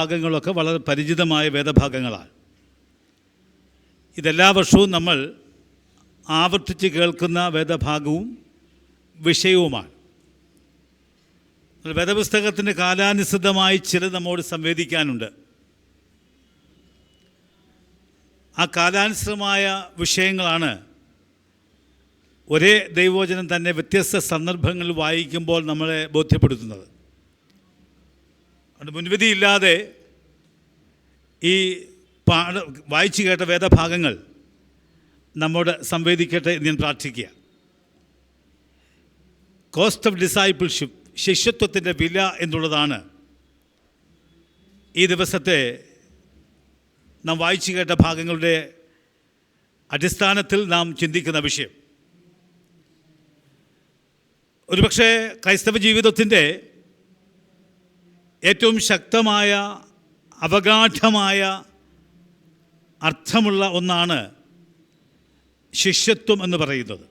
ഭാഗങ്ങളൊക്കെ വളരെ പരിചിതമായ വേദഭാഗങ്ങളാണ്. ഇതെല്ലാ വർഷവും നമ്മൾ ആവർത്തിച്ച് കേൾക്കുന്ന വേദഭാഗവും വിഷയവുമാണ്. വേദപുസ്തകത്തിന് കാലാനുസൃതമായി ചില നമ്മോട് സംവേദിക്കാനുണ്ട്. ആ കാലാനുസൃതമായ വിഷയങ്ങളാണ് ഒരേ ദൈവവചനം തന്നെ വ്യത്യസ്ത സന്ദർഭങ്ങളിൽ വായിക്കുമ്പോൾ നമ്മളെ ബോധ്യപ്പെടുത്തുന്നത്. അതുകൊണ്ട് മുൻവിധിയില്ലാതെ ഈ പാഠ വായിച്ചു കേട്ട വേദഭാഗങ്ങൾ നമ്മോട് സംവേദിക്കട്ടെ എന്ന് ഞാൻ പ്രാർത്ഥിക്കുക. കോസ്റ്റ് ഓഫ് ഡിസൈപ്പിൾഷിപ്പ് ശിഷ്യത്വത്തിന്റെ വില എന്നുള്ളതാണ് ഈ ദിവസത്തെ നാം വായിച്ചു കേട്ട ഭാഗങ്ങളുടെ അടിസ്ഥാനത്തിൽ നാം ചിന്തിക്കുന്ന വിഷയം. ഒരുപക്ഷെ ക്രൈസ്തവ ജീവിതത്തിന്റെ ഏറ്റവും ശക്തമായ അവഗാഠമായ അർത്ഥമുള്ള ഒന്നാണ് ശിഷ്യത്വം എന്ന് പറയുന്നത്.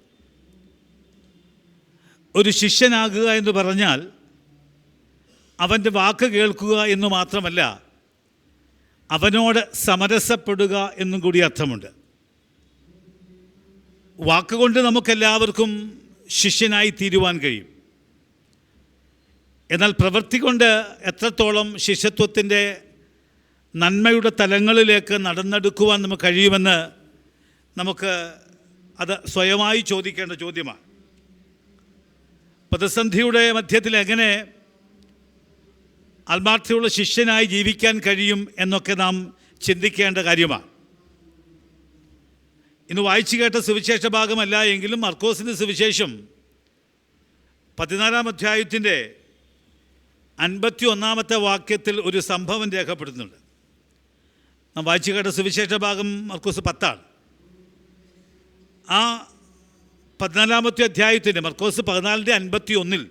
ഒരു ശിഷ്യനാകുക എന്ന് പറഞ്ഞാൽ അവന്റെ വാക്ക് കേൾക്കുക എന്ന് മാത്രമല്ല അവനോട് സമരസപ്പെടുക എന്നും കൂടി അർത്ഥമുണ്ട്. വാക്കുകൊണ്ട് നമുക്കെല്ലാവർക്കും ശിഷ്യനായി തീരുവാൻ കഴിയും. എന്നാൽ പ്രവൃത്തി കൊണ്ട് എത്രത്തോളം ശിഷ്യത്വത്തിന്റെ നന്മയുടെ തലങ്ങളിലേക്ക് നടന്നെടുക്കുവാൻ നമുക്ക് കഴിയുമെന്ന് നമുക്ക് അത് സ്വയമായി ചോദിക്കേണ്ട ചോദ്യമാണ്. പ്രതിസന്ധിയുടെ മധ്യത്തിൽ എങ്ങനെ ആത്മാർത്ഥയുള്ള ശിഷ്യനായി ജീവിക്കാൻ കഴിയും എന്നൊക്കെ നാം ചിന്തിക്കേണ്ട കാര്യമാണ്. ഇന്ന് വായിച്ചു കേട്ട സുവിശേഷ ഭാഗമല്ല എങ്കിലും മർക്കോസിന്റെ സുവിശേഷം പതിനാലാം അധ്യായത്തിന്റെ അൻപത്തി ഒന്നാമത്തെ വാക്യത്തിൽ ഒരു സംഭവം രേഖപ്പെടുത്തുന്നുണ്ട്. നാം വായിച്ചു കേട്ട സുവിശേഷ ഭാഗം മർക്കോസ് പത്താണ് ആ പതിനാലാമത്തെ അധ്യായത്തിന്റെ മർക്കോസ് പതിനാലിന്റെ അൻപത്തി ഒന്നിൽ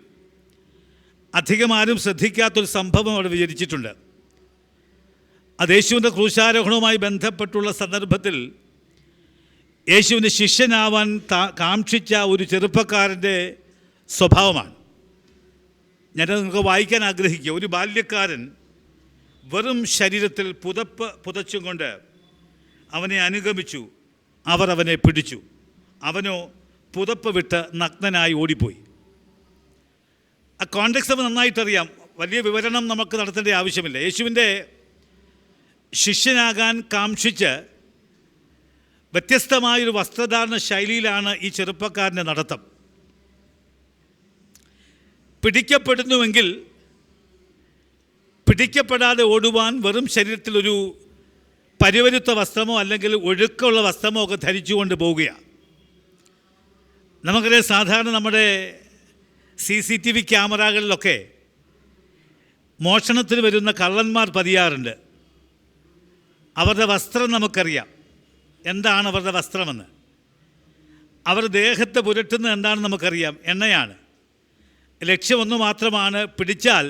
അധികം ആരും ശ്രദ്ധിക്കാത്തൊരു സംഭവം അവിടെ വിചരിച്ചിട്ടുണ്ട്. അത് യേശുവിന്റെ ക്രൂശാരോഹണവുമായി ബന്ധപ്പെട്ടുള്ള സന്ദർഭത്തിൽ യേശുവിന്റെ ശിഷ്യനാവാൻ കാക്ഷിച്ച ഒരു ചെറുപ്പക്കാരന്റെ സ്വഭാവമാണ്. ഞാനത് നിങ്ങൾക്ക് വായിക്കാൻ ആഗ്രഹിക്കുക. ഒരു ബാല്യക്കാരൻ വെറും ശരീരത്തിൽ പുതപ്പ് പുതച്ചും കൊണ്ട് അവനെ അനുഗമിച്ചു. അവർ അവനെ പിടിച്ചു. അവനോ പുതപ്പ് വിട്ട് നഗ്നനായി ഓടിപ്പോയി. ആ കോണ്ടക്സ് നമുക്ക് നന്നായിട്ടറിയാം. വലിയ വിവരണം നമുക്ക് നടത്തേണ്ട ആവശ്യമില്ല. യേശുവിന്റെ ശിഷ്യനാകാൻ കാക്ഷിച്ച് വ്യത്യസ്തമായൊരു വസ്ത്രധാരണ ശൈലിയിലാണ് ഈ ചെറുപ്പക്കാരന്റെ നടത്തം. പിടിക്കപ്പെടുന്നുവെങ്കിൽ പിടിക്കപ്പെടാതെ ഓടുവാൻ വെറും ശരീരത്തിലൊരു പരിവരുത്ത വസ്ത്രമോ അല്ലെങ്കിൽ ഒഴുക്കമുള്ള വസ്ത്രമോ ഒക്കെ ധരിച്ചുകൊണ്ട് പോവുകയാണ് നമുക്കറിയാം സാധാരണ നമ്മുടെ സി സി ടി വി ക്യാമറകളിലൊക്കെ മോഷണത്തിന് വരുന്ന കള്ളന്മാർ പതിയാറുണ്ട്. അവരുടെ വസ്ത്രം നമുക്കറിയാം. എന്താണ് അവരുടെ വസ്ത്രമെന്ന്. അവർ ദേഹത്തെ പുരട്ടുന്നത് എന്താണെന്ന് നമുക്കറിയാം. എണ്ണയാണ്. ലക്ഷ്യം ഒന്ന് മാത്രമാണ് പിടിച്ചാൽ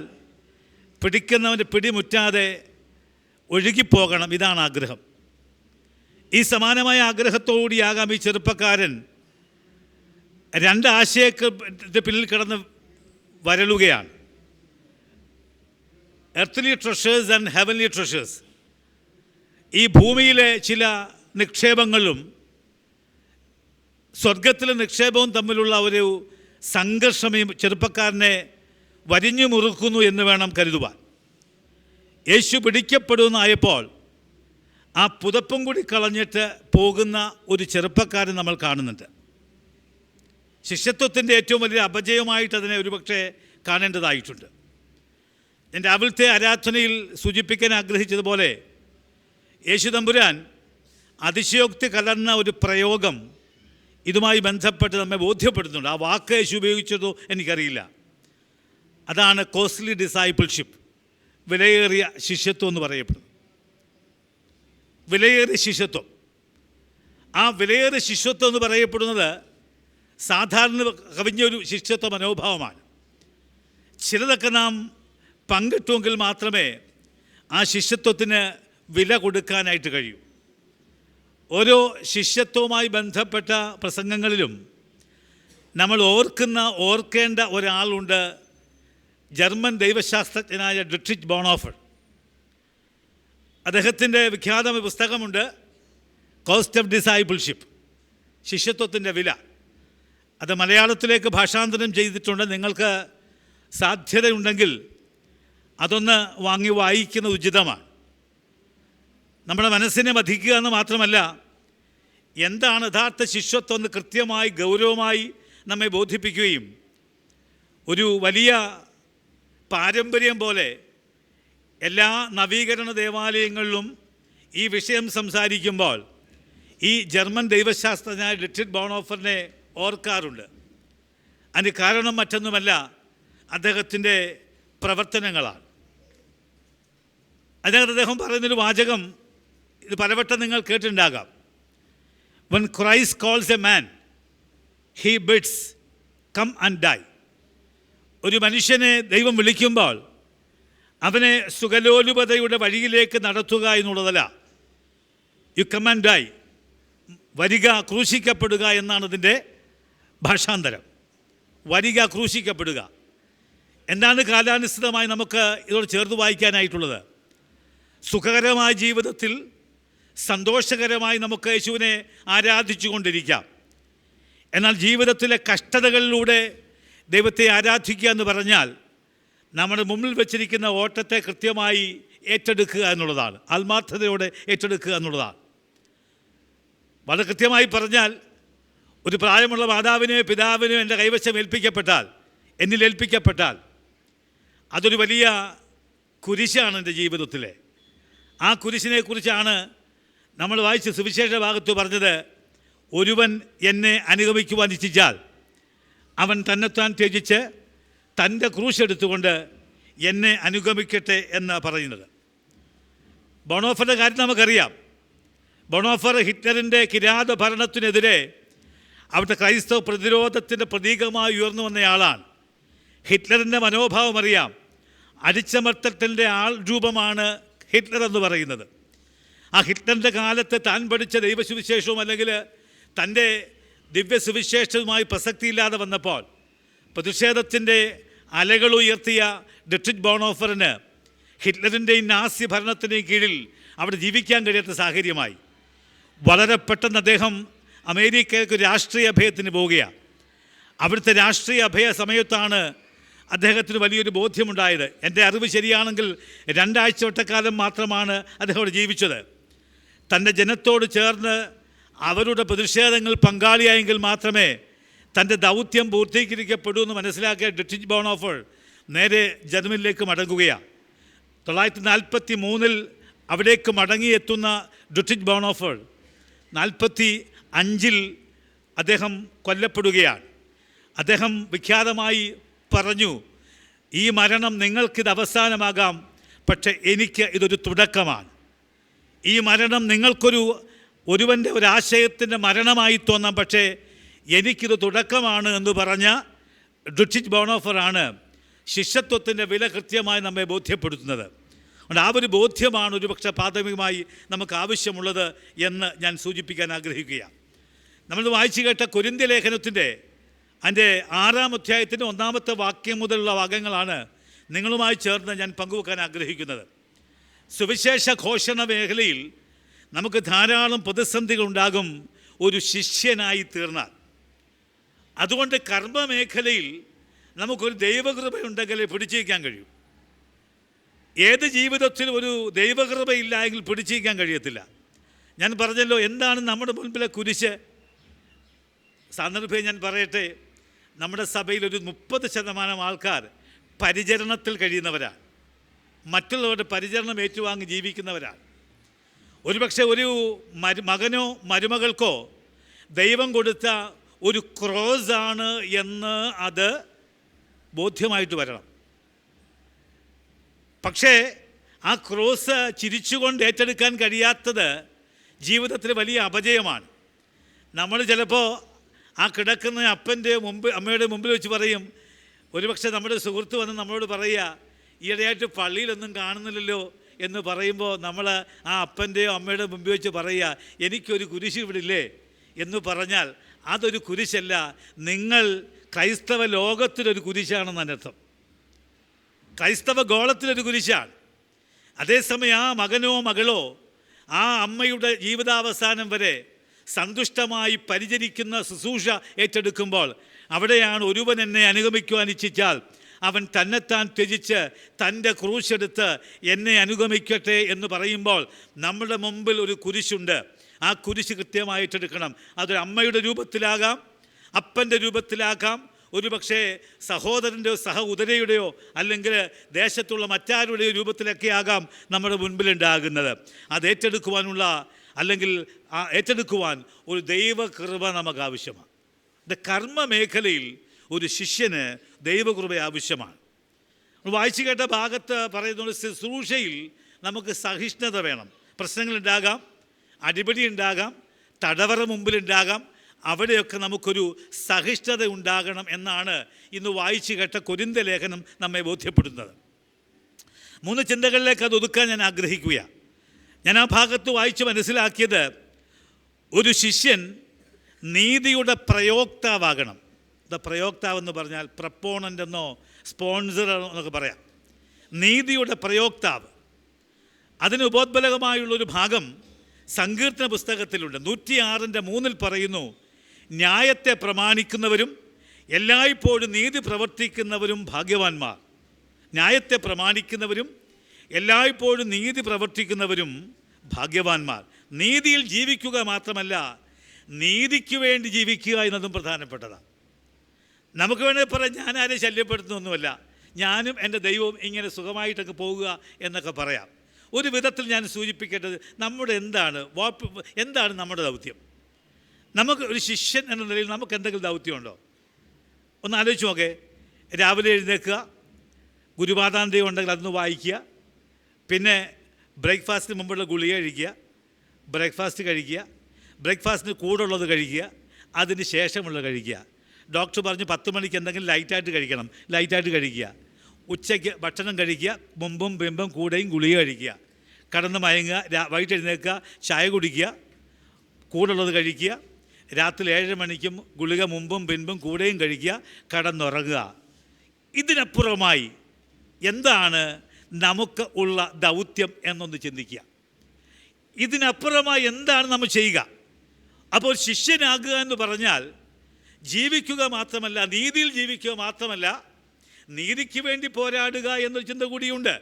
പിടിക്കുന്നവന്റെ പിടിമുറ്റാതെ ഒഴുകിപ്പോകണം ഇതാണ് ആഗ്രഹം. ഈ സമാനമായ ആഗ്രഹത്തോടുകൂടിയാകാം ഈ ചെറുപ്പക്കാരൻ രണ്ട് ആശയക്ക് പിന്നിൽ കിടന്ന് വരലുകയാണ് earthly treasures and heavenly treasures ഈ ഭൂമിയിലെ ചില നിക്ഷേപങ്ങളും സ്വർഗത്തിലെ നിക്ഷേപവും തമ്മിലുള്ള ഒരു സംഘർഷം ഈ ചെറുപ്പക്കാരനെ വരിഞ്ഞു മുറുക്കുന്നു എന്ന് വേണം കരുതുവാൻ. യേശു പിടിക്കപ്പെടുമെന്നായപ്പോൾ ആ പുതപ്പും കൂടി കളഞ്ഞിട്ട് പോകുന്ന ഒരു ചെറുപ്പക്കാരൻ നമ്മൾ കാണുന്നുണ്ട്. ശിഷ്യത്വത്തിന്റെ ഏറ്റവും വലിയ അപജയമായിട്ട് അതിനെ ഒരുപക്ഷെ കാണേണ്ടതായിട്ടുണ്ട്. എന്റെ രാവിലത്തെ ആരാധനയിൽ സൂചിപ്പിക്കാൻ ആഗ്രഹിച്ചതുപോലെ യേശു തമ്പുരാൻ അതിശയോക്തി കലർന്ന ഒരു പ്രയോഗം ഇതുമായി ബന്ധപ്പെട്ട് നമ്മെ ബോധ്യപ്പെടുത്തുന്നുണ്ട്. ആ വാക്ക് യേശു ഉപയോഗിച്ചതോ എനിക്കറിയില്ല. അതാണ് കോസ്റ്റ്ലി ഡിസൈപ്പിൾഷിപ്പ് വിലയേറിയ ശിഷ്യത്വം എന്ന് പറയപ്പെടുന്നു വിലയേറിയ ശിഷ്യത്വം. ആ വിലയേറിയ ശിഷ്യത്വം എന്ന് പറയപ്പെടുന്നത് സാധാരണ കവിഞ്ഞൊരു ശിഷ്യത്വ മനോഭാവമാണ്. ചിലതൊക്കെ നാം പങ്കിട്ടുമെങ്കിൽ മാത്രമേ ആ ശിഷ്യത്വത്തിന് വില കൊടുക്കാനായിട്ട് കഴിയൂ. ഓരോ ശിഷ്യത്വവുമായി ബന്ധപ്പെട്ട പ്രസംഗങ്ങളിലും നമ്മൾ ഓർക്കുന്ന ഓർക്കേണ്ട ഒരാളുണ്ട് ജർമ്മൻ ദൈവശാസ്ത്രജ്ഞനായ ഡ്രിട്രിച്ച് ബോണോഫർ. അദ്ദേഹത്തിന്റെ വിഖ്യാത പുസ്തകമുണ്ട് കോസ്റ്റ് ഓഫ് ഡിസൈബിൾഷിപ്പ് ശിഷ്യത്വത്തിന്റെ വില. അത് മലയാളത്തിലേക്ക് ഭാഷാന്തരം ചെയ്തിട്ടുണ്ട്. നിങ്ങൾക്ക് സാധ്യതയുണ്ടെങ്കിൽ അതൊന്ന് വാങ്ങി വായിക്കുന്ന ഉചിതമാണ്. നമ്മുടെ മനസ്സിനെ വധിക്കുക എന്ന് മാത്രമല്ല എന്താണ് യഥാർത്ഥ ശിഷ്യത്വം എന്ന് കൃത്യമായി ഗൗരവമായി നമ്മെ ബോധിപ്പിക്കുകയും ഒരു വലിയ പാരമ്പര്യം പോലെ എല്ലാ നവീകരണ ദേവാലയങ്ങളിലും ഈ വിഷയം സംസാരിക്കുമ്പോൾ ഈ ജർമ്മൻ ദൈവശാസ്ത്രജ്ഞനായ ലിറ്റിഡ് ബോണോഫറിനെ ഓർക്കാറുണ്ട്. അതിന് കാരണം മറ്റൊന്നുമല്ല അദ്ദേഹത്തിന്റെ പ്രവർത്തനങ്ങളാണ്. അതിനകത്ത് അദ്ദേഹം പറയുന്നൊരു വാചകം ഇത് പലവട്ടം നിങ്ങൾ കേട്ടിട്ടുണ്ടാകാം. When Christ calls a man he bids come and die ഒരു മനുഷ്യനെ ദൈവം വിളിക്കുമ്പോൾ അവനെ സുഖലോലുപതയുടെ വഴിയിലേക്ക് നടത്തുക എന്നുള്ളതല്ല. യു കം ആൻഡ് ഡൈ വരിക ക്രൂശിക്കപ്പെടുക എന്നാണ് ഇതിന്റെ ഭാഷാന്തരം. വരിക ക്രൂശിക്കപ്പെടുക. എന്താണ് കാലാനുസൃതമായി നമുക്ക് ഇതോട് ചേർത്ത് വായിക്കാനായിട്ടുള്ളത്. സുഖകരമായ ജീവിതത്തിൽ സന്തോഷകരമായി നമുക്ക് യേശുവിനെ ആരാധിച്ചു കൊണ്ടിരിക്കാം എന്നാൽ ജീവിതത്തിലെ കഷ്ടതകളിലൂടെ ദൈവത്തെ ആരാധിക്കുക എന്ന് പറഞ്ഞാൽ നമ്മുടെ മുമ്പിൽ വെച്ചിരിക്കുന്ന ഓട്ടത്തെ കൃത്യമായി ഏറ്റെടുക്കുക എന്നുള്ളതാണ്. ആത്മാർത്ഥതയോടെ ഏറ്റെടുക്കുക എന്നുള്ളതാണ്. വളരെ കൃത്യമായി പറഞ്ഞാൽ ഒരു പ്രായമുള്ള മാതാവിനെയോ പിതാവിനെയോ എന്റെ കൈവശം ഏൽപ്പിക്കപ്പെട്ടാൽ എന്നിൽ ഏൽപ്പിക്കപ്പെട്ടാൽ അതൊരു വലിയ കുരിശാണ് എന്റെ ജീവിതത്തിലെ. ആ കുരിശിനെ കുറിച്ചാണ് നമ്മൾ വായിച്ച സുവിശേഷ ഭാഗത്ത് പറഞ്ഞത് ഒരുവൻ എന്നെ അനുഗമിക്കുവാൻ ഇച്ഛിച്ചാൽ അവൻ തന്നെത്താൻ ത്യജിച്ച് തന്റെ ക്രൂശ് എടുത്തുകൊണ്ട് എന്നെ അനുഗമിക്കട്ടെ എന്ന് പറയുന്നത്. ബോണോഫറുടെ കാര്യം നമുക്കറിയാം. ബോണോഫർ ഹിറ്റ്ലറിന്റെ കിരാത ഭരണത്തിനെതിരെ അവിടുത്തെ ക്രൈസ്തവ പ്രതിരോധത്തിന്റെ പ്രതീകമായി ഉയർന്നു വന്നയാളാണ് ഹിറ്റ്ലറിന്റെ മനോഭാവം അറിയാം. അടിച്ചമർത്തത്തിന്റെ ആൾ രൂപമാണ് ഹിറ്റ്ലർ എന്ന് പറയുന്നത്. ആ ഹിറ്റ്ലറിന്റെ കാലത്ത് താൻ പഠിച്ച ദൈവസുവിശേഷവും അല്ലെങ്കിൽ തന്റെ ദിവ്യസുവിശേഷവുമായി പ്രസക്തിയില്ലാതെ വന്നപ്പോൾ പ്രതിഷേധത്തിന്റെ അലകൾ ഉയർത്തിയ ഡിട്രിറ്റ് ബോണോഫറിന് ഹിറ്റ്ലറിന്റെയും നാസി ഭരണത്തിന്റെയും കീഴിൽ അവിടെ ജീവിക്കാൻ കഴിയാത്ത സാഹചര്യമായി. വളരെ പെട്ടെന്ന് അദ്ദേഹം അമേരിക്കയ്ക്ക് രാഷ്ട്രീയ അഭയത്തിന് പോവുകയാണ്. അവിടുത്തെ രാഷ്ട്രീയ അഭയ സമയത്താണ് അദ്ദേഹത്തിന് വലിയൊരു ബോധ്യമുണ്ടായത്. എന്റെ അറിവ് ശരിയാണെങ്കിൽ രണ്ടാഴ്ച വട്ടക്കാലം മാത്രമാണ് അദ്ദേഹം അവിടെ ജീവിച്ചത്. തന്റെ ജനത്തോട് ചേർന്ന് അവരുടെ പ്രതിഷേധങ്ങൾ പങ്കാളിയായെങ്കിൽ മാത്രമേ തന്റെ ദൗത്യം പൂർത്തീകരിക്കപ്പെടൂ എന്ന് മനസ്സിലാക്കിയ ഡിറ്റിജ് ബോണോഫർ നേരെ ജർമ്മനിലേക്ക് മടങ്ങുകയാണ്. തൊള്ളായിരത്തി നാൽപ്പത്തി മൂന്നിൽ അവിടേക്ക് മടങ്ങിയെത്തുന്ന ഡിറ്റിജ് ബോണോഫർ നാൽപ്പത്തി അഞ്ചിൽ അദ്ദേഹം കൊല്ലപ്പെടുകയാണ്. അദ്ദേഹം വിഖ്യാതമായി പറഞ്ഞു ഈ മരണം നിങ്ങൾക്കിത് അവസാനമാകാം പക്ഷേ എനിക്ക് ഇതൊരു തുടക്കമാണ്. ഈ മരണം നിങ്ങൾക്കൊരു ഒരുവന്റെ ഒരാശയത്തിന്റെ മരണമായി തോന്നാം. പക്ഷേ എനിക്കിത് തുടക്കമാണ് എന്ന് പറഞ്ഞ ഡുച്ചിറ്റ് ബോണോഫറാണ് ശിഷ്യത്വത്തിന്റെ വില കൃത്യമായി നമ്മെ ബോധ്യപ്പെടുത്തുന്നത്. അതുകൊണ്ട് ആ ഒരു ബോധ്യമാണ് ഒരുപക്ഷെ പ്രാഥമികമായി നമുക്ക് ആവശ്യമുള്ളത് എന്ന് ഞാൻ സൂചിപ്പിക്കാൻ ആഗ്രഹിക്കുകയാണ്. നമ്മൾ വായിച്ചു കേട്ട കുരിന്തി ലേഖനത്തിന്റെ അതിന്റെ ആറാം അധ്യായത്തിന്റെ ഒന്നാമത്തെ വാക്യം മുതലുള്ള ഭാഗങ്ങളാണ് നിങ്ങളുമായി ചേർന്ന് ഞാൻ പങ്കുവെക്കാൻ ആഗ്രഹിക്കുന്നത്. സുവിശേഷ ഘോഷണ മേഖലയിൽ നമുക്ക് ധാരാളം പ്രതിസന്ധികൾ ഉണ്ടാകും ഒരു ശിഷ്യനായി തീർന്നാൽ. അതുകൊണ്ട് കർമ്മമേഖലയിൽ നമുക്കൊരു ദൈവകൃപയുണ്ടെങ്കിലേ പിടിച്ചിരിക്കാൻ കഴിയൂ. ഏത് ജീവിതത്തിൽ ഒരു ദൈവകൃപയില്ല എങ്കിൽ പിടിച്ചിരിക്കാൻ കഴിയത്തില്ല. ഞാൻ പറഞ്ഞല്ലോ എന്താണ് നമ്മുടെ മുൻപിലെ കുരിശ്? സന്ദർഭം ഞാൻ പറയട്ടെ നമ്മുടെ സഭയിൽ ഒരു മുപ്പത് ശതമാനം ആൾക്കാർ പരിചരണത്തിൽ കഴിയുന്നവരാണ്. മറ്റുള്ളവരുടെ പരിചരണം ഏറ്റുവാങ്ങി ജീവിക്കുന്നവരാണ്. ഒരുപക്ഷെ ഒരു മരു മകനോ മരുമകൾക്കോ ദൈവം കൊടുത്ത ഒരു ക്രോസാണ് എന്ന് അത് ബോധ്യമായിട്ട് വരണം. പക്ഷേ ആ ക്രോസ് ചിരിച്ചുകൊണ്ട് ഏറ്റെടുക്കാൻ കഴിയാത്തത് ജീവിതത്തിൽ വലിയ അപജയമാണ്. നമ്മൾ ചിലപ്പോൾ ആ കിടക്കുന്ന അപ്പന്റെ മുമ്പ് അമ്മയുടെ മുമ്പിൽ വെച്ച് പറയും ഒരുപക്ഷെ നമ്മുടെ സുഹൃത്ത് വന്ന് നമ്മളോട് പറയുക ഈയിടെയായിട്ട് പള്ളിയിലൊന്നും കാണുന്നില്ലല്ലോ എന്ന് പറയുമ്പോൾ നമ്മൾ ആ അപ്പന്റെയോ അമ്മയുടെ മുമ്പിൽ വെച്ച് പറയുക എനിക്കൊരു കുരിശ് ഇവിടില്ലേ? എന്ന് പറഞ്ഞാൽ അതൊരു കുരിശല്ല. നിങ്ങൾ ക്രൈസ്തവ ലോകത്തിലൊരു കുരിശാണെന്ന് അനർത്ഥം ക്രൈസ്തവ ഗോളത്തിലൊരു കുരിശാണ്. അതേസമയം ആ മകനോ മകളോ ആ അമ്മയുടെ ജീവിതാവസാനം വരെ സന്തുഷ്ടമായി പരിചരിക്കുന്ന ശുശ്രൂഷ ഏറ്റെടുക്കുമ്പോൾ അവിടെയാണ് ഒരുവൻ എന്നെ അനുഗമിക്കുവാൻ ഇച്ഛിച്ചാൽ അവൻ തന്നെത്താൻ ത്യജിച്ച് തന്റെ ക്രൂശെടുത്ത് എന്നെ അനുഗമിക്കട്ടെ എന്ന് പറയുമ്പോൾ നമ്മുടെ മുമ്പിൽ ഒരു കുരിശുണ്ട്. ആ കുരിശ് കൃത്യമായിട്ടെടുക്കണം അതൊരു അമ്മയുടെ രൂപത്തിലാകാം അപ്പന്റെ രൂപത്തിലാകാം. ഒരു പക്ഷേ സഹോദരന്റെയോ സഹ ഉദരയുടെയോ അല്ലെങ്കിൽ ദേശത്തുള്ള മറ്റാരുടെയോ രൂപത്തിലൊക്കെ ആകാം നമ്മുടെ മുൻപിലുണ്ടാകുന്നത്. അത് ഏറ്റെടുക്കുവാനുള്ള അല്ലെങ്കിൽ ഏറ്റെടുക്കുവാൻ ഒരു ദൈവകൃപ നമുക്ക് ആവശ്യമാണ്. ദ കർമ്മ മേഖലയിൽ ഒരു ശിഷ്യന് ദൈവകൃപ ആവശ്യമാണ്. വായിച്ചു കേട്ട ഭാഗത്ത് പറയുന്ന ശുശ്രൂഷയിൽ നമുക്ക് സഹിഷ്ണുത വേണം. പ്രശ്നങ്ങളുണ്ടാകാം അടിപിടി ഉണ്ടാകാം തടവറ മുമ്പിലുണ്ടാകാം. അവിടെയൊക്കെ നമുക്കൊരു സഹിഷ്ണുത ഉണ്ടാകണം എന്നാണ് ഇന്ന് വായിച്ചു കേട്ട കൊരിന്ത ലേഖനം നമ്മെ ബോധ്യപ്പെടുന്നത്. മൂന്ന് ചിന്തകളിലേക്ക് അത് ഒതുക്കാൻ ഞാൻ ആഗ്രഹിക്കുകയാണ് ഞാൻ ആ ഭാഗത്ത് വായിച്ച് മനസ്സിലാക്കിയത് ഒരു ശിഷ്യൻ നീതിയുടെ പ്രയോക്താവാകണം. ദ പ്രയോക്താവെന്ന് പറഞ്ഞാൽ പ്രപ്പോണന്റ് എന്നോ സ്പോൺസർ എന്നൊക്കെ പറയാം. നീതിയുടെ പ്രയോക്താവ്. അതിന് ഉപോത്ബലകമായുള്ളൊരു ഭാഗം സങ്കീർത്തന പുസ്തകത്തിലുണ്ട്. നൂറ്റിയാറിന്റെ മൂന്നിൽ പറയുന്നു ന്യായത്തെ പ്രമാണിക്കുന്നവരും എല്ലായ്പ്പോഴും നീതി പ്രവർത്തിക്കുന്നവരും ഭാഗ്യവാന്മാർ. ന്യായത്തെ പ്രമാണിക്കുന്നവരും എല്ലായ്പ്പോഴും നീതി പ്രവർത്തിക്കുന്നവരും ഭാഗ്യവാന്മാർ. നീതിയിൽ ജീവിക്കുക മാത്രമല്ല നീതിക്ക് വേണ്ടി ജീവിക്കുക എന്നതും പ്രധാനപ്പെട്ടതാണ്. നമുക്ക് വേണമെങ്കിൽ പറയാം ഞാനാരെ ശല്യപ്പെടുത്തുന്നൊന്നുമല്ല. ഞാനും എന്റെ ദൈവവും ഇങ്ങനെ സുഖമായിട്ടൊക്കെ പോകുക എന്നൊക്കെ പറയാം. ഒരു വിധത്തിൽ ഞാൻ സൂചിപ്പിക്കേണ്ടത് നമ്മുടെ എന്താണ് വാപ്പ് എന്താണ് നമ്മുടെ ദൗത്യം? നമുക്ക് ഒരു ശിഷ്യൻ എന്ന നിലയിൽ നമുക്ക് എന്തെങ്കിലും ദൗത്യമുണ്ടോ? ഒന്ന് ആലോചിച്ച് നോക്കേ. രാവിലെ എഴുന്നേൽക്കുക ഗുരുപാതാന്തയം ഉണ്ടെങ്കിൽ അതൊന്ന് വായിക്കുക പിന്നെ ബ്രേക്ക്ഫാസ്റ്റിന് മുമ്പുള്ള ഗുളിക കഴിക്കുക ബ്രേക്ക്ഫാസ്റ്റ് കഴിക്കുക ബ്രേക്ക്ഫാസ്റ്റിന് കൂടുള്ളത് കഴിക്കുക അതിന് ശേഷമുള്ള കഴിക്കുക. ഡോക്ടർ പറഞ്ഞു പത്ത് മണിക്ക് എന്തെങ്കിലും ലൈറ്റായിട്ട് കഴിക്കണം. ലൈറ്റായിട്ട് കഴിക്കുക. ഉച്ചയ്ക്ക് ഭക്ഷണം കഴിക്കുക. മുമ്പും പിമ്പും കൂടെയും ഗുളിക കഴിക്കുക. കടന്ന് മയങ്ങുക. വൈകിട്ട് എഴുന്നേൽക്കുക. ചായ കുടിക്കുക. കൂടുള്ളത് കഴിക്കുക. രാത്രി ഏഴര മണിക്കും ഗുളിക മുമ്പും പിൻപും കൂടെയും കഴിക്കുക. കടന്നുറങ്ങുക. ഇതിനപ്പുറമായി എന്താണ് നമുക്ക് ഉള്ള ദൗത്യം എന്നൊന്ന് ചിന്തിക്കുക. ഇതിനപ്പുറമായി എന്താണ് നമ്മൾ ചെയ്യുക? അപ്പോൾ ശിഷ്യനാകുക എന്ന് പറഞ്ഞാൽ ജീവിക്കുക മാത്രമല്ല നീതിയിൽ ജീവിക്കുക മാത്രമല്ല നീതിക്ക് വേണ്ടി പോരാടുക എന്നൊരു ചിന്ത കൂടിയുണ്ട്.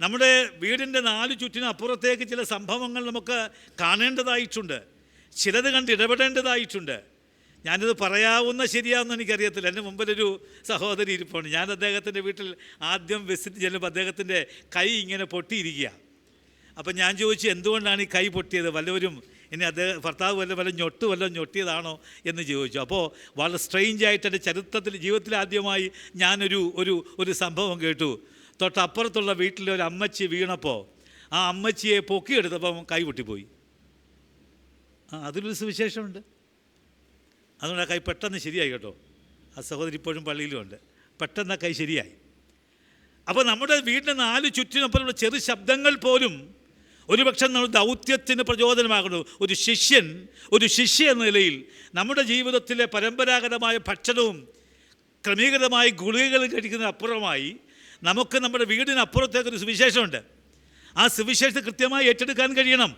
നമ്മുടെ വീടിന്റെ നാല് ചുറ്റിനും അപ്പുറത്തേക്ക് ചില സംഭവങ്ങൾ നമുക്ക് കാണേണ്ടതായിട്ടുണ്ട്. ചിലത് കണ്ട് ഇടപെടേണ്ടതായിട്ടുണ്ട്. ഞാനിത് പറയാവുന്ന ശരിയാണെന്ന് എനിക്കറിയത്തില്ല. എന്റെ മുമ്പിലൊരു സഹോദരി ഇരിപ്പുണ്ട്. ഞാൻ അദ്ദേഹത്തിന്റെ വീട്ടിൽ ആദ്യം വിസിറ്റ് ചെല്ലുമ്പോൾ അദ്ദേഹത്തിന്റെ കൈ ഇങ്ങനെ പൊട്ടിയിരിക്കുക. അപ്പം ഞാൻ ചോദിച്ചു എന്തുകൊണ്ടാണ് ഈ കൈ പൊട്ടിയത്? വല്ലവരും ഇനി അദ്ദേഹം ഭർത്താവ് വല്ല വല്ല ഞൊട്ട് വല്ല ഞൊട്ടിയതാണോ എന്ന് ചോദിച്ചു. അപ്പോൾ വളരെ സ്ട്രെയിഞ്ചായിട്ട് എന്റെ ചരിത്രത്തിൽ ജീവിതത്തിൽ ആദ്യമായി ഞാനൊരു ഒരു ഒരു സംഭവം കേട്ടു. തൊട്ടപ്പുറത്തുള്ള വീട്ടിലെ ഒരു അമ്മച്ചി വീണപ്പോൾ ആ അമ്മച്ചിയെ പൊക്കിയെടുത്തപ്പം കൈ പൊട്ടിപ്പോയി. ആ അതിലൊരു സുവിശേഷമുണ്ട്. അതുകൊണ്ട് ആ കൈ പെട്ടെന്ന് ശരിയായി കേട്ടോ. ആ സഹോദരി ഇപ്പോഴും പള്ളിയിലുമുണ്ട് പെട്ടെന്ന് ആ കൈ ശരിയായി. അപ്പോൾ നമ്മുടെ വീടിന്റെ നാല് ചുറ്റിനൊപ്പം ചെറു ശബ്ദങ്ങൾ പോലും ഒരുപക്ഷെ നമ്മൾ ദൗത്യത്തിന് പ്രചോദനമാകുന്നു. ഒരു ശിഷ്യൻ ഒരു ശിഷ്യ എന്ന നിലയിൽ നമ്മുടെ ജീവിതത്തിലെ പരമ്പരാഗതമായ ഭക്ഷണവും ക്രമീകൃതമായ ഗുളികകൾ കഴിക്കുന്നതിന് അപ്പുറമായി നമുക്ക് നമ്മുടെ വീടിനപ്പുറത്തേക്കൊരു സുവിശേഷമുണ്ട്. ആ സുവിശേഷം കൃത്യമായി ഏറ്റെടുക്കാൻ കഴിയണം.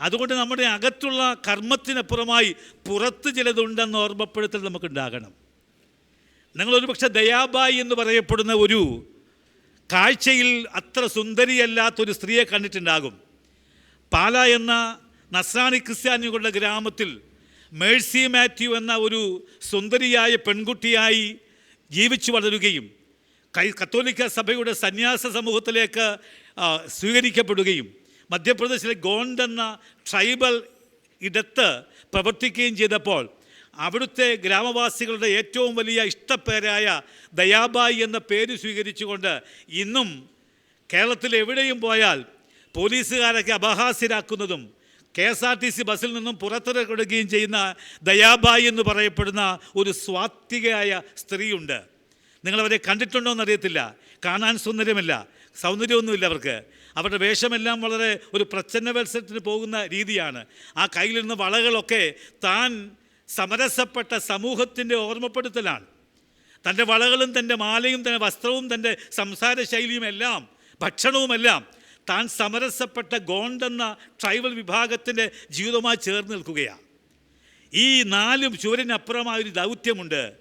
അതുകൊണ്ട് നമ്മുടെ അകത്തുള്ള കർമ്മത്തിനപ്പുറമായി പുറത്ത് ചിലതുണ്ടെന്ന് ഓർമ്മപ്പെടുത്തൽ നമുക്കുണ്ടാകണം. നിങ്ങളൊരു പക്ഷേ ദയാബായി എന്ന് പറയപ്പെടുന്ന ഒരു കാഴ്ചയിൽ അത്ര സുന്ദരിയല്ലാത്തൊരു സ്ത്രീയെ കണ്ടിട്ടുണ്ടാകും. പാല എന്ന നസ്രാണി ക്രിസ്ത്യാനികളുടെ ഗ്രാമത്തിൽ മേഴ്സി മാത്യു എന്ന ഒരു സുന്ദരിയായ പെൺകുട്ടിയായി ജീവിച്ചു വളരുകയും കൈ കത്തോലിക്ക സഭയുടെ സന്യാസ സമൂഹത്തിലേക്ക് സ്വീകരിക്കപ്പെടുകയും മധ്യപ്രദേശിലെ ഗോണ്ട് എന്ന ട്രൈബൽ ഇടത്ത് പ്രവർത്തിക്കുകയും ചെയ്തപ്പോൾ അവിടുത്തെ ഗ്രാമവാസികളുടെ ഏറ്റവും വലിയ ഇഷ്ടപ്പേരായ ദയാബായി എന്ന പേര് സ്വീകരിച്ചുകൊണ്ട് ഇന്നും കേരളത്തിൽ എവിടെയും പോയാൽ പോലീസുകാരൊക്കെ അപഹാസ്യരാക്കുന്നതും K S R T C ബസ്സിൽ നിന്നും പുറത്തിറക്കിടുകയും ചെയ്യുന്ന ദയാബായി എന്ന് പറയപ്പെടുന്ന ഒരു സ്വാത്വികയായ സ്ത്രീയുണ്ട്. നിങ്ങളവരെ കണ്ടിട്ടുണ്ടോ എന്നറിയത്തില്ല. കാണാൻ സൗന്ദര്യമില്ല. സൗന്ദര്യമൊന്നുമില്ല അവർക്ക്. അവരുടെ വേഷമെല്ലാം വളരെ ഒരു പ്രച്ഛന്ന വത്സരത്തിന് പോകുന്ന രീതിയാണ്. ആ കയ്യിലിരുന്ന വളകളൊക്കെ താൻ സമരസപ്പെട്ട സമൂഹത്തിന്റെ ഓർമ്മപ്പെടുത്തലാണ്. തന്റെ വളകളും തന്റെ മാലയും തന്റെ വസ്ത്രവും തന്റെ സംസാര ശൈലിയും എല്ലാം ഭക്ഷണവുമെല്ലാം താൻ സമരസപ്പെട്ട ഗോണ്ട് എന്ന ട്രൈബൽ വിഭാഗത്തിന്റെ ജീവിതമായി ചേർന്ന് നിൽക്കുകയാണ്. ഈ നാലും ചുവരിനപ്പുറമായ ഒരു ദൗത്യമുണ്ട്.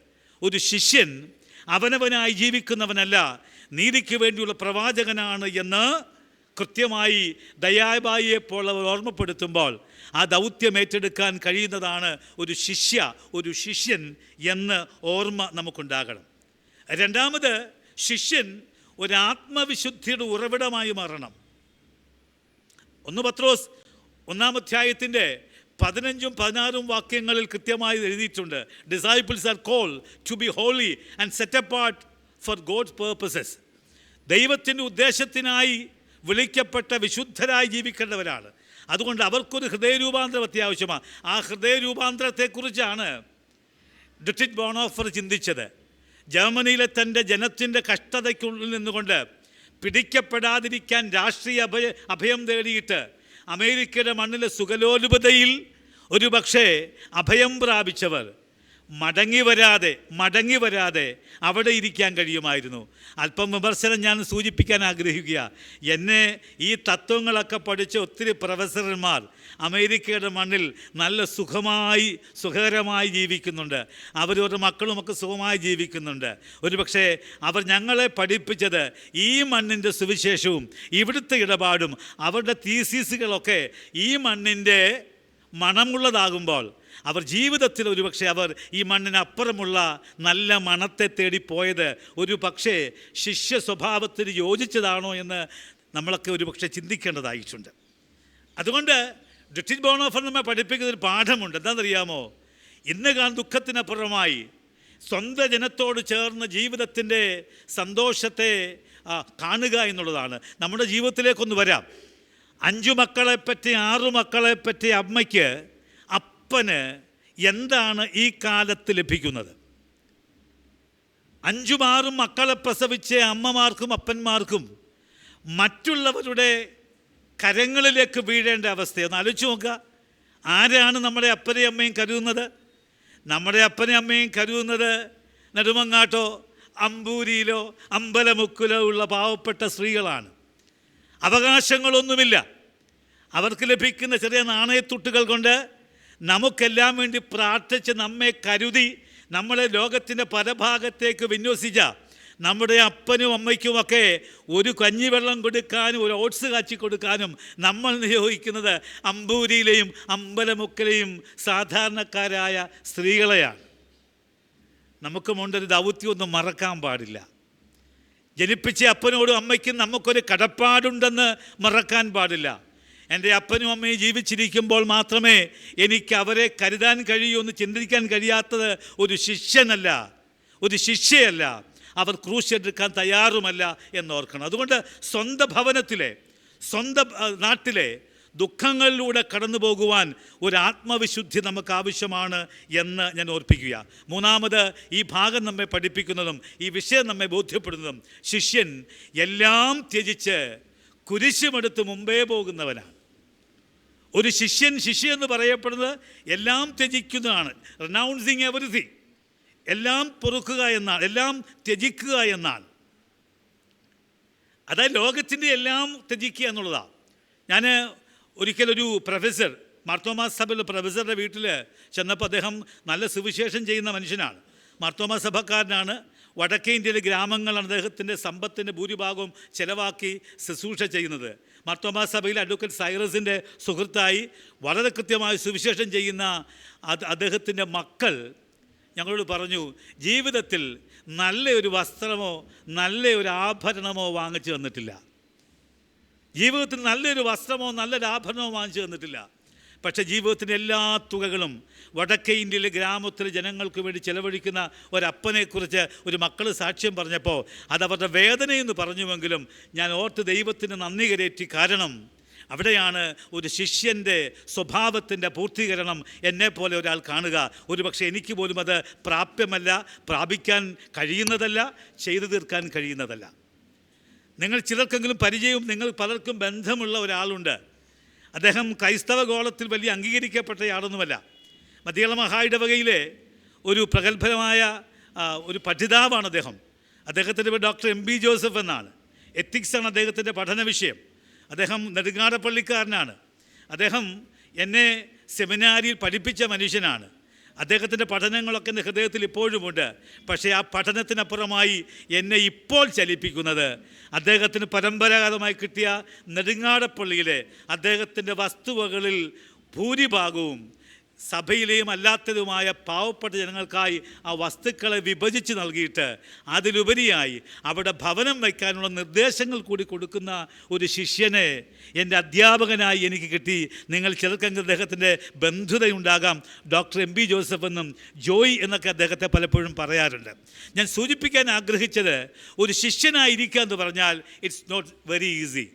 ഒരു ശിഷ്യൻ അവനവനായി ജീവിക്കുന്നവനല്ല നീതിക്ക് വേണ്ടിയുള്ള പ്രവാചകനാണ് എന്ന് കൃത്യമായി ദയാബായിയെ പോലെ ഓർമ്മപ്പെടുത്തുമ്പോൾ ആ ദൗത്യം ഏറ്റെടുക്കാൻ കഴിയുന്നതാണ് ഒരു ശിഷ്യ ഒരു ശിഷ്യൻ എന്ന് ഓർമ്മ നമുക്കുണ്ടാകണം. രണ്ടാമത് ശിഷ്യൻ ഒരു ആത്മവിശുദ്ധിയുടെ ഉറവിടമായി മാറണം. ഒന്ന് പത്രോസ് ഒന്നാം അധ്യായത്തിന്റെ പതിനഞ്ചും പതിനാറും വാക്യങ്ങളിൽ കൃത്യമായി എഴുതിയിട്ടുണ്ട്. Disciples are call to be holy and set apart for God's purposes ദൈവത്തിന്റെ ഉദ്ദേശത്തിനായി വിളിക്കപ്പെട്ട വിശുദ്ധരായി ജീവിക്കേണ്ടവരാണ്. അതുകൊണ്ട് അവർക്കൊരു ഹൃദയരൂപാന്തരം അത്യാവശ്യമാണ്. ആ ഹൃദയരൂപാന്തരത്തെക്കുറിച്ചാണ് ഡിട്രിറ്റ് ബോണോഫർ ചിന്തിച്ചത്. ജർമ്മനിയിലെ തന്റെ ജനത്തിന്റെ കഷ്ടതയ്ക്കുള്ളിൽ നിന്നുകൊണ്ട് പിടിക്കപ്പെടാതിരിക്കാൻ രാഷ്ട്രീയ അഭയ അഭയം തേടിയിട്ട് അമേരിക്കയുടെ മണ്ണിലെ സുഖലോലുപതയിൽ ഒരു പക്ഷേ അഭയം പ്രാപിച്ചവർ മടങ്ങി വരാതെ മടങ്ങി വരാതെ അവിടെ ഇരിക്കാൻ കഴിയുമായിരുന്നു. അല്പം വിമർശനം ഞാൻ സൂചിപ്പിക്കാൻ ആഗ്രഹിക്കുക. എന്നെ ഈ തത്വങ്ങളൊക്കെ പഠിച്ച ഒത്തിരി പ്രൊഫസർമാർ അമേരിക്കയുടെ മണ്ണിൽ നല്ല സുഖമായി സുഖകരമായി ജീവിക്കുന്നുണ്ട്. അവരവരുടെ മക്കളുമൊക്കെ സുഖമായി ജീവിക്കുന്നുണ്ട്. ഒരുപക്ഷെ അവർ ഞങ്ങളെ പഠിപ്പിച്ചത് ഈ മണ്ണിന്റെ സുവിശേഷവും ഇവിടുത്തെ ഇടപാടും അവരുടെ തീസീസുകളൊക്കെ ഈ മണ്ണിന്റെ മണമുള്ളതാകുമ്പോൾ അവർ ജീവിതത്തിൽ ഒരു പക്ഷേ അവർ ഈ മണ്ണിനപ്പുറമുള്ള നല്ല മണത്തെ തേടിപ്പോയത് പോയത് ഒരു പക്ഷേ ശിഷ്യ സ്വഭാവത്തിന് യോജിച്ചതാണോ എന്ന് നമ്മളൊക്കെ ഒരു പക്ഷേ ചിന്തിക്കേണ്ടതായിട്ടുണ്ട്. അതുകൊണ്ട് ഡിറ്റിൻ ബോണോഫർ നമ്മെ പഠിപ്പിക്കുന്ന ഒരു പാഠമുണ്ട്. എന്താണെന്നറിയാമോ? ഇന്ന് കാൻ ദുഃഖത്തിനപ്പുറമായി സ്വന്തം ജനത്തോട് ചേർന്ന് ജീവിതത്തിന്റെ സന്തോഷത്തെ കാണുക എന്നുള്ളതാണ്. നമ്മുടെ ജീവിതത്തിലേക്കൊന്ന് വരാം. അഞ്ചു മക്കളെപ്പറ്റി ആറു മക്കളെപ്പറ്റി അമ്മയ്ക്ക് അപ്പന് എന്താണ് ഈ കാലത്ത് ലഭിക്കുന്നത്? അഞ്ചുമാറും മക്കളെ പ്രസവിച്ച അമ്മമാർക്കും അപ്പന്മാർക്കും മറ്റുള്ളവരുടെ കരങ്ങളിലേക്ക് വീഴേണ്ട അവസ്ഥയൊന്ന് ആലോചിച്ച് നോക്കുക. ആരാണ് നമ്മുടെ അപ്പനെയും അമ്മയും കരുതുന്നത്? നമ്മുടെ അപ്പനെയും അമ്മയും കരുതുന്നത് നെടുമങ്ങാട്ടോ അമ്പൂരിയിലോ അമ്പലമുക്കിലോ ഉള്ള പാവപ്പെട്ട സ്ത്രീകളാണ്. അവകാശങ്ങളൊന്നുമില്ല. അവർക്ക് ലഭിക്കുന്ന ചെറിയ നാണയത്തുട്ടുകൾ കൊണ്ട് നമുക്കെല്ലാം വേണ്ടി പ്രാർത്ഥിച്ച് നമ്മെ കരുതി നമ്മളെ ലോകത്തിന്റെ പരഭാഗത്തേക്ക് വിന്യസിച്ച നമ്മുടെ അപ്പനും അമ്മയ്ക്കുമൊക്കെ ഒരു കഞ്ഞിവെള്ളം കൊടുക്കാനും ഒരു ഓട്സ് കാച്ചി കൊടുക്കാനും നമ്മൾ നിയോഗിക്കുന്നത് അമ്പൂരിയിലെയും അമ്പലമുക്കിലെയും സാധാരണക്കാരായ സ്ത്രീകളെയാണ്. നമുക്കുമുണ്ടൊരു ദൗത്യമൊന്നും മറക്കാൻ പാടില്ല. ജനിപ്പിച്ച അപ്പനോടും അമ്മയ്ക്കും നമുക്കൊരു കടപ്പാടുണ്ടെന്ന് മറക്കാൻ പാടില്ല. എന്റെ അപ്പനും അമ്മയും ജീവിച്ചിരിക്കുമ്പോൾ മാത്രമേ എനിക്ക് അവരെ കരുതാൻ കഴിയൂ എന്ന് ചിന്തിക്കാൻ കഴിയാത്തത് ഒരു ശിഷ്യനല്ല. ഒരു ശിഷ്യയല്ല അവർ ക്രൂശെടുക്കാൻ തയ്യാറുമല്ല എന്നോർക്കണം. അതുകൊണ്ട് സ്വന്തം ഭവനത്തിലെ സ്വന്തം നാട്ടിലെ ദുഃഖങ്ങളിലൂടെ കടന്നു പോകുവാൻ ഒരു ആത്മവിശുദ്ധി നമുക്ക് ആവശ്യമാണ് എന്ന് ഞാൻ ഓർപ്പിക്കുക. മൂന്നാമത് ഈ ഭാഗം നമ്മെ പഠിപ്പിക്കുന്നതും ഈ വിഷയം നമ്മെ ബോധ്യപ്പെടുന്നതും ശിഷ്യൻ എല്ലാം ത്യജിച്ച് കുരിശുമെടുത്ത് മുമ്പേ പോകുന്നവനാണ്. ഒരു ശിഷ്യൻ ശിഷ്യ എന്ന് പറയപ്പെടുന്നത് എല്ലാം ത്യജിക്കുന്നതാണ്. റെനൗൺസിങ് എവറിഥിങ് എല്ലാം പൊറുക്കുക എന്നാൽ എല്ലാം ത്യജിക്കുക എന്നാൽ. അതായത് ലോകത്തിന്റെ എല്ലാം ത്യജിക്കുക എന്നുള്ളതാണ് ഞാൻ ഒരിക്കലൊരു പ്രൊഫസർ മാർത്തോമാ സഭയിലെ പ്രൊഫസറുടെ വീട്ടിൽ ചെന്നപ്പോൾ അദ്ദേഹം നല്ല സുവിശേഷം ചെയ്യുന്ന മനുഷ്യനാണ്. മാർത്തോമാ സഭക്കാരനാണ്. വടക്കേ ഇന്ത്യയിലെ ഗ്രാമങ്ങളാണ് അദ്ദേഹത്തിന്റെ സമ്പത്തിന്റെ ഭൂരിഭാഗവും ചിലവാക്കി ശുശ്രൂഷ ചെയ്യുന്നത്. മാർത്തോമാ സഭയിൽ അഡ്വക്കേറ്റ് സൈറസിന്റെ സുഹൃത്തായി വളരെ കൃത്യമായി സുവിശേഷം ചെയ്യുന്ന അദ്ദേഹത്തിന്റെ മക്കൾ ഞങ്ങളോട് പറഞ്ഞു ജീവിതത്തിൽ നല്ല ഒരു വസ്ത്രമോ നല്ല ഒരു ആഭരണമോ വാങ്ങിച്ചു തന്നിട്ടില്ല. ജീവിതത്തിൽ നല്ലൊരു വസ്ത്രമോ നല്ലൊരു ആഭരണമോ വാങ്ങിച്ചു തന്നിട്ടില്ല. പക്ഷേ ജീവിതത്തിന്റെ എല്ലാ തുകകളും വടക്കേ ഇന്ത്യയിലെ ഗ്രാമത്തിലെ ജനങ്ങൾക്ക് വേണ്ടി ചെലവഴിക്കുന്ന ഒരപ്പനെക്കുറിച്ച് ഒരു മക്കൾ സാക്ഷ്യം പറഞ്ഞപ്പോൾ അതവരുടെ വേദനയെന്ന് പറഞ്ഞുവെങ്കിലും ഞാൻ ഓർത്ത് ദൈവത്തിന് നന്ദി കരേറ്റി കാരണം അവിടെയാണ് ഒരു ശിഷ്യന്റെ സ്വഭാവത്തിന്റെ പൂർത്തീകരണം എന്നെപ്പോലെ ഒരാൾ കാണുക. ഒരുപക്ഷെ എനിക്ക് പോലും അത് പ്രാപ്യമല്ല പ്രാപിക്കാൻ കഴിയുന്നതല്ല ചെയ്തു തീർക്കാൻ കഴിയുന്നതല്ല. നിങ്ങൾ ചിലർക്കെങ്കിലും പരിചയവും നിങ്ങൾ പലർക്കും ബന്ധമുള്ള ഒരാളുണ്ട്. അദ്ദേഹം ക്രൈസ്തവ ഗോളത്തിൽ വലിയ അംഗീകരിക്കപ്പെട്ടയാളൊന്നുമല്ല. മധ്യള മഹായിടവകയിലെ ഒരു പ്രഗത്ഭരമായ ഒരു പഠിതാവാണ് അദ്ദേഹം. അദ്ദേഹത്തിന്റെ പേര് ഡോക്ടർ എം ബി ജോസഫ് എന്നാണ്. എത്തിക്സാണ് അദ്ദേഹത്തിന്റെ പഠന വിഷയം. അദ്ദേഹം നെടുങ്ങാടപ്പള്ളിക്കാരനാണ്. അദ്ദേഹം എന്നെ സെമിനാരിയിൽ പഠിപ്പിച്ച മനുഷ്യനാണ്. അദ്ദേഹത്തിന്റെ പഠനങ്ങളൊക്കെ എന്റെ ഹൃദയത്തിൽ ഇപ്പോഴുമുണ്ട് പക്ഷേ ആ പഠനത്തിനപ്പുറമായി എന്നെ ഇപ്പോൾ ചലിപ്പിക്കുന്നത് അദ്ദേഹത്തിന് പരമ്പരാഗതമായി കിട്ടിയ നെടുങ്ങാടപ്പള്ളിയിലെ അദ്ദേഹത്തിന്റെ വസ്തുവകളിൽ ഭൂരിഭാഗവും സഭയിലെയും അല്ലാത്തതുമായ പാവപ്പെട്ട ജനങ്ങൾക്കായി ആ വസ്തുക്കളെ വിഭജിച്ച് നൽകിയിട്ട് അതിലുപരിയായി അവിടെ ഭവനം വയ്ക്കാനുള്ള നിർദ്ദേശങ്ങൾ കൂടി കൊടുക്കുന്ന ഒരു ശിഷ്യനെ എന്റെ അധ്യാപകനായി എനിക്ക് കിട്ടി. നിങ്ങൾ ചിലർക്കെങ്കിൽ അദ്ദേഹത്തിന്റെ ബന്ധുതയുണ്ടാകാം. ഡോക്ടർ എം ബി ജോസഫ് എന്നും ജോയ് എന്നൊക്കെ അദ്ദേഹത്തെ പലപ്പോഴും പറയാറുണ്ട്. ഞാൻ സൂചിപ്പിക്കാൻ ആഗ്രഹിച്ചത് ഒരു ശിഷ്യനായിരിക്കുക എന്ന് പറഞ്ഞാൽ it's not very easy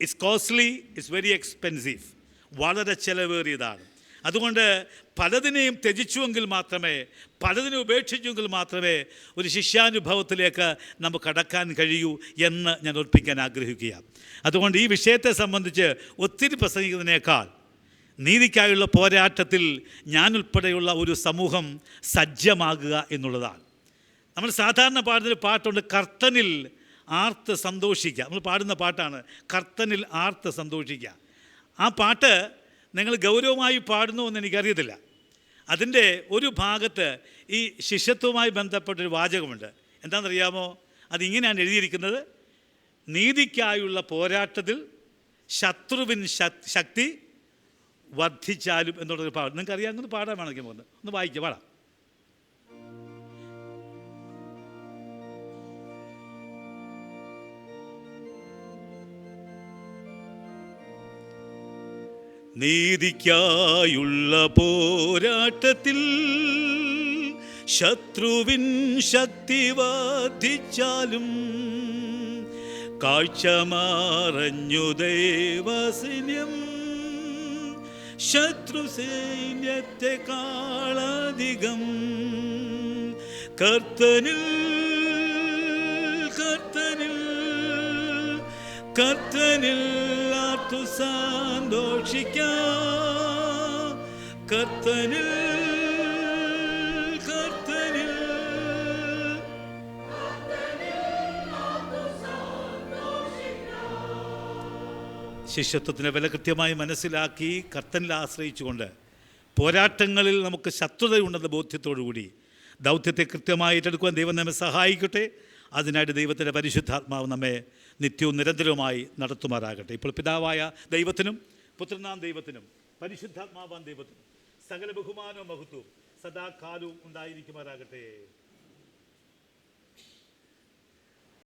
it's costly it's very expensive വളരെ ചിലവേറിയതാണ്. അതുകൊണ്ട് പലതിനെയും ത്യജിച്ചുവെങ്കിൽ മാത്രമേ പലതിനെ ഉപേക്ഷിച്ചുവെങ്കിൽ മാത്രമേ ഒരു ശിഷ്യാനുഭവത്തിലേക്ക് നമുക്ക് കടക്കാൻ കഴിയൂ എന്ന് ഞാൻ ഓർപ്പിക്കാൻ ആഗ്രഹിക്കുക അതുകൊണ്ട് ഈ വിഷയത്തെ സംബന്ധിച്ച് ഒത്തിരി പ്രസംഗിക്കുന്നതിനേക്കാൾ നീതിക്കായുള്ള പോരാട്ടത്തിൽ ഞാനുൾപ്പെടെയുള്ള ഒരു സമൂഹം സജ്ജമാകുക എന്നുള്ളതാണ്. നമ്മൾ സാധാരണ പാടുന്നൊരു പാട്ടുണ്ട് കർത്തനിൽ ആർത്ത് സന്തോഷിക്കുക. നമ്മൾ പാടുന്ന പാട്ടാണ് കർത്തനിൽ ആർത്ത് സന്തോഷിക്കുക. ആ പാട്ട് നിങ്ങൾ ഗൗരവമായി പാടുന്നു എന്ന് എനിക്കറിയത്തില്ല. അതിന്റെ ഒരു ഭാഗത്ത് ഈ ശിഷ്യത്വവുമായി ബന്ധപ്പെട്ടൊരു വാചകമുണ്ട്. എന്താണെന്നറിയാമോ? അതിങ്ങനെയാണ് എഴുതിയിരിക്കുന്നത്. നീതിക്കായുള്ള പോരാട്ടത്തിൽ ശത്രുവിൻ ശക്തി വർദ്ധിച്ചാലും എന്നുള്ളൊരു പാട്ട് നിങ്ങൾക്ക് അറിയാമെന്ന് പാടാൻ വേണമെങ്കിൽ പോകുന്നത് ഒന്ന് വായിക്കുക പാടാം. നീതിക്കായുള്ള പോരാട്ടത്തിൽ ശത്രുവിൻ ശക്തി വർദ്ധിച്ചാലും കാഴ്ച മാറഞ്ഞു ദേവസൈന്യം. ശത്രു സൈന്യത്തെ കാളധികം കർത്തനിൽ കർത്തനിൽ ആർത്തു സന്തോഷിക്കാം. കർത്തനിൽ കർത്തനിൽ. ശിഷ്യത്വത്തിന്റെ വില കൃത്യമായി മനസ്സിലാക്കി കർത്തനിൽ ആശ്രയിച്ചുകൊണ്ട് പോരാട്ടങ്ങളിൽ നമുക്ക് ശത്രുതയുണ്ടെന്ന ബോധ്യത്തോടുകൂടി ദൗത്യത്തെ കൃത്യമായി ഏറ്റെടുക്കുവാൻ ദൈവം നമ്മെ സഹായിക്കട്ടെ. അതിനായിട്ട് ദൈവത്തിന്റെ പരിശുദ്ധാത്മാവ് നമ്മെ നിത്യവും നിരന്തരവുമായി നടത്തുമാറാകട്ടെ. ഇപ്പോൾ പിതാവായ ദൈവത്തിനും പുത്രനാം ദൈവത്തിനും പരിശുദ്ധാത്മാവാൻ ദൈവത്തിനും സകല ബഹുമാനവും മഹത്വവും സദാകാലവും ഉണ്ടായിരിക്കുമാറാകട്ടെ.